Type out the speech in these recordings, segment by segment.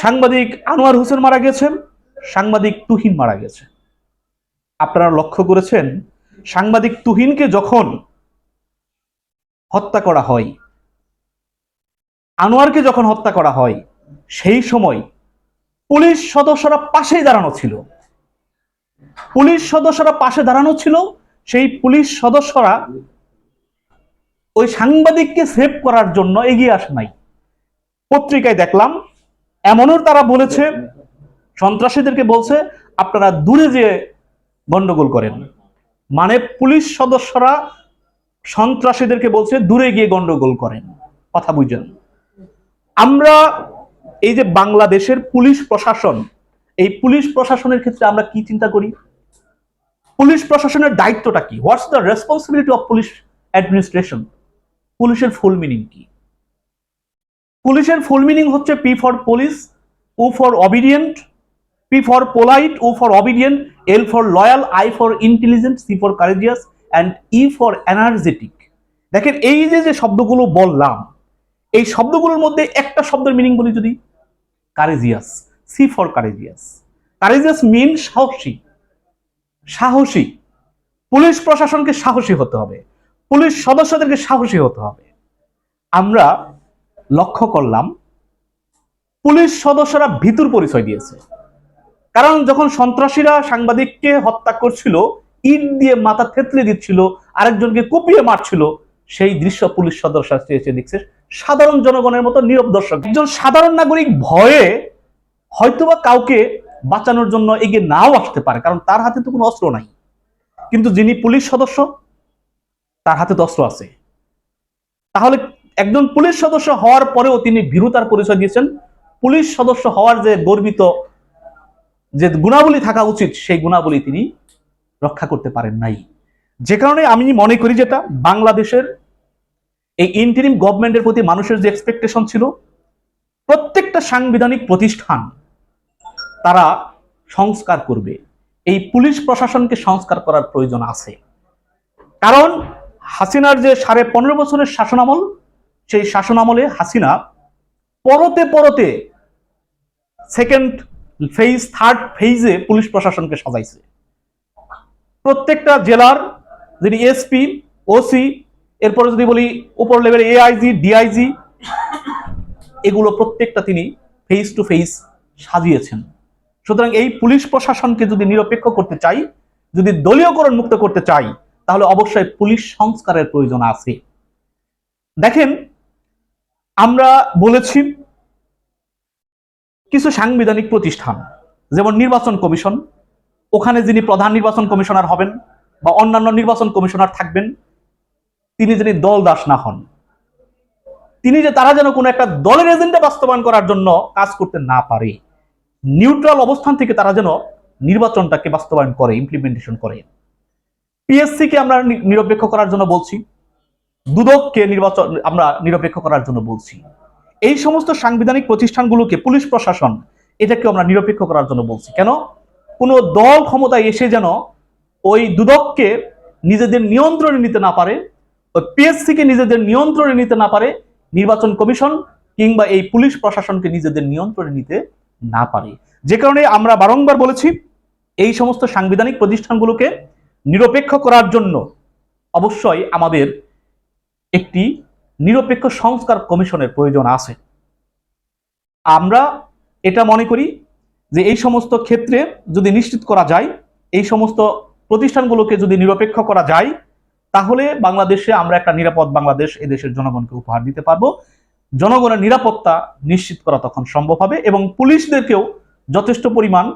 সাংবাদিক আনোয়ার হোসেন মারা গেছেন, সাংবাদিক তুহিন মারা গেছে। আপনারা লক্ষ্য করেছেন, সাংবাদিক তুহিনকে যখন হত্যা করা হয়, আনোয়ারকে যখন হত্যা করা হয়, সেই সময় পুলিশ সদস্যরা পাশেই দাঁড়ানো ছিল। পুলিশ সদস্যরা পাশে দাঁড়ানো ছিল, সেই পুলিশ সদস্যরা ওই সাংবাদিককে সেভ করার জন্য এগিয়ে আসে নাই। পত্রিকায় দেখলাম এমনও তারা বলেছে, সন্ত্রাসীদেরকে বলছে, আপনারা দূরে যেয়ে গন্ডগোল করেন। মানে পুলিশ সদস্যরা সন্ত্রাসীদেরকে বলছে, দূরে গিয়ে গন্ডগোল করেন। কথা বুঝেন। আমরা এই যে বাংলাদেশের পুলিশ প্রশাসন, এই পুলিশ প্রশাসনের ক্ষেত্রে আমরা কি চিন্তা করি? পুলিশ প্রশাসনের দায়িত্বটা কি? What's the responsibility of police administration পুলিশের ফুল মিনিং কি? পুলিশের ফুল মিনিং হচ্ছে P for police O for obedient P for polite O for obedient L for loyal I for intelligent C for courageous and E for energetic দেখেন এই যে যে শব্দগুলো বললাম, এই শব্দগুলোর মধ্যে একটা শব্দের মিনিং বলি যদি courageous C for courageous courageous mean সাহসী। সাহসী। পুলিশ প্রশাসনকে সাহসী হতে হবে। পুলিশ সদস্যদেরকে সাহসী হতে হবে। আমরা লক্ষ্য করলাম, পুলিশ সদস্যরা ভিতুর পরিচয় দিয়েছে। কারণ যখন সন্ত্রাসীরা সাংবাদিককে হত্যা করছিল, ইট দিয়ে মাথা থেতলে দিচ্ছিল, আরেকজনকে কুপিয়ে মারছিল, সেই দৃশ্য পুলিশ সদস্য দেখছে। সাধারণ জনগণের মতো নীরব দর্শক। একজন সাধারণ নাগরিক ভয়ে হয়তোবা কাউকে বাঁচানোর জন্য এগিয়ে নাও আসতে পারে, কারণ তার হাতে তো কোনো অস্ত্র নাই। কিন্তু যিনি পুলিশ সদস্য, তার হাতে তো অস্ত্র আছে। তাহলে একজন পুলিশ সদস্য হওয়ার পরেও তিনি ভীরুতার পরিচয় দিয়েছেন। পুলিশ সদস্য হওয়ার যে গর্বিত যে গুণাবলী থাকা উচিত, সেই গুণাবলী তিনি রক্ষা করতে পারেন নাই। যে কারণে আমি মনে করি যেটা, বাংলাদেশের এই ইন্টারিম গভর্নমেন্টের প্রতি মানুষের যে এক্সপেকটেশন ছিল, প্রত্যেকটা সাংবিধানিক প্রতিষ্ঠান তারা সংস্কার করবে। এই পুলিশ প্রশাসনকে সংস্কার করার প্রয়োজন আছে। কারণ হাসিনার যে সাড়ে পনেরো বছরের শাসনামল সেই শাসনামলে হাসিনা পরতে পরতে সেকেন্ড ফেজ থার্ড ফেজে পুলিশ প্রশাসনকে সাজাইছে। প্রত্যেকটা জেলার যিনি এসপি ওসি এরপরে যদি বলি উপর লেভেল এআইজি ডিআইজি এগুলো প্রত্যেকটা তিনি ফেস টু ফেস সাজিয়েছেন। সুতরাং এই পুলিশ প্রশাসনকে যদি নিরপেক্ষ করতে চাই, যদি দলীয়করণ মুক্ত করতে চাই, তাহলে অবশ্যই পুলিশ সংস্কারের প্রয়োজন আছে। দেখেন আমরা বলেছি কিছু সাংবিধানিক প্রতিষ্ঠান, যেমন নির্বাচন কমিশন, ওখানে যিনি প্রধান নির্বাচন কমিশনার হবেন বা অন্যান্য নির্বাচন কমিশনার থাকবেন, তিনি যিনি দল দাস না হন, তিনি যে তারা যেন কোনো একটা দলের এজেন্ডা বাস্তবায়ন করার জন্য কাজ করতে না পারে, নিউট্রাল অবস্থান থেকে তারা যেন নির্বাচনটাকে বাস্তবায়ন করে ইমপ্লিমেন্টেশন করে। পিএসসি কে আমরা নিরপেক্ষ করার জন্য বলছি। দুদককে নির্বাচন আমরা নিরপেক্ষ করার জন্য বলছি। এই সমস্ত সাংবিধানিক প্রতিষ্ঠানগুলোকে পুলিশ প্রশাসন এটাকে আমরা নিরপেক্ষ করার জন্য বলছি। কেন? কোনো দল ক্ষমতায় এসে যেন ওই দুদককে নিজেদের নিয়ন্ত্রণে নিতে না পারে, ওই পিএসসি কে নিজেদের নিয়ন্ত্রণে নিতে না পারে, নির্বাচন কমিশন কিংবা এই পুলিশ প্রশাসনকে নিজেদের নিয়ন্ত্রণে নিতে না পারে। যে কারণে আমরা বারংবার বলেছি, এই সমস্ত সাংবিধানিক প্রতিষ্ঠানগুলোকে নিরপেক্ষ করার জন্য অবশ্যই আমাদের একটি নিরপেক্ষ সংস্কার কমিশনের প্রয়োজন আছে। আমরা এটা মনে করি যে এই সমস্ত ক্ষেত্রে যদি নিশ্চিত করা যায়, এই সমস্ত প্রতিষ্ঠানগুলোকে যদি নিরপেক্ষ করা যায়, তাহলে বাংলাদেশে আমরা একটা নিরাপদ বাংলাদেশ এদেশের জনগণকে উপহার দিতে পারব। জনগণের নিরাপত্তা নিশ্চিত করা তখন সম্ভব হবে এবং পুলিশদেরকেও যথেষ্ট পরিমাণ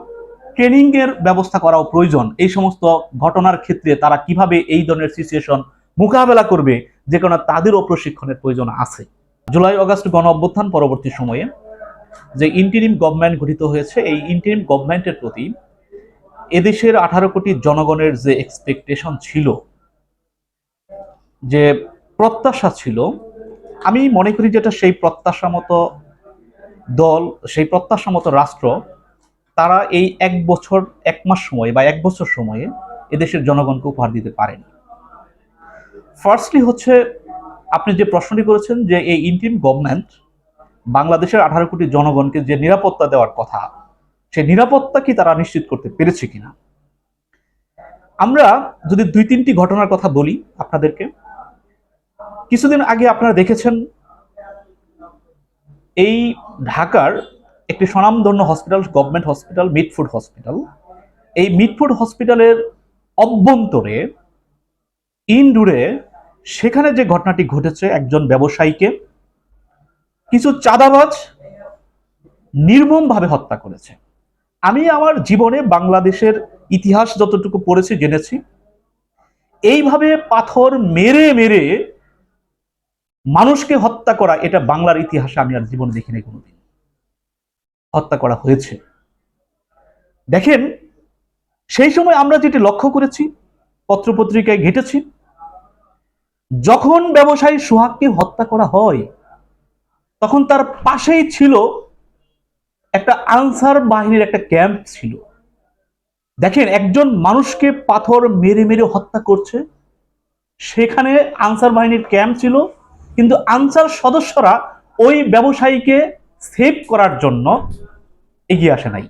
ট্রেনিং এর ব্যবস্থা করাও প্রয়োজন। এই সমস্ত ঘটনার ক্ষেত্রে তারা কীভাবে এই ধরনের সিচুয়েশন মোকাবেলা করবে যে কারণে তাদেরও প্রশিক্ষণের প্রয়োজন আছে। জুলাই, অগস্ট গণ অভ্যুত্থান পরবর্তী সময়ে যে ইন্টারিম গভর্নমেন্ট গঠিত হয়েছে, এই ইন্টারিম গভর্নমেন্টের প্রতি এদেশের আঠারো কোটি জনগণের যে এক্সপেকটেশন ছিল, যে প্রত্যাশা ছিল, আমি মনে করি যেটা সেই প্রত্যাশা মতো দল, সেই প্রত্যাশা মতো রাষ্ট্র, তারা এই এক বছর, এক মাস সময়ে বা এক বছর সময়ে এদেশের জনগণকে উপহার দিতে পারেনি। ফার্স্টলি হচ্ছে, আপনি যে প্রশ্নটি করেছেন যে এই ইন্টিম গভর্নমেন্ট বাংলাদেশের আঠারো কোটি জনগণকে যে নিরাপত্তা দেওয়ার কথা, সে নিরাপত্তা কি তারা নিশ্চিত করতে পেরেছে কিনা? আমরা যদি দুই তিনটি ঘটনার কথা বলি আপনাদেরকে, কিছুদিন আগে আপনারা দেখেছেন এই ঢাকার একটি স্বনামধন্য hospital government hospital Mitford hospital এই মিটফুড হসপিটালের অভ্যন্তরে ইনডুরে সেখানে যে ঘটনাটি ঘটেছে একজন ব্যবসায়ীকে, কিছু চাঁদাবাজ নির্মমভাবে হত্যা করেছে। আমি আমার জীবনে বাংলাদেশের ইতিহাস যতটুকু পড়েছি, জেনেছি, এইভাবে পাথর মেরে মেরে মানুষকে হত্যা করা, এটা বাংলার ইতিহাসে আমি আর জীবনে দেখিনি কোনোদিন। হত্যা করা হয়েছে। দেখেন, সেই সময় আমরা যেটি লক্ষ্য করেছি, পত্রপত্রিকায় ঘেটেছি যখন ব্যবসায়ী সোহাগকে হত্যা করা হয়, তখন তার পাশেই ছিল একটা আনসার বাহিনীর একটা ক্যাম্প ছিল। দেখেন, একজন মানুষকে পাথর মেরে মেরে হত্যা করছে, সেখানে আনসার বাহিনীর ক্যাম্প ছিল, কিন্তু আনসার সদস্যরা ওই ব্যবসায়ীকে সেভ করার জন্য এগিয়ে আসে নাই।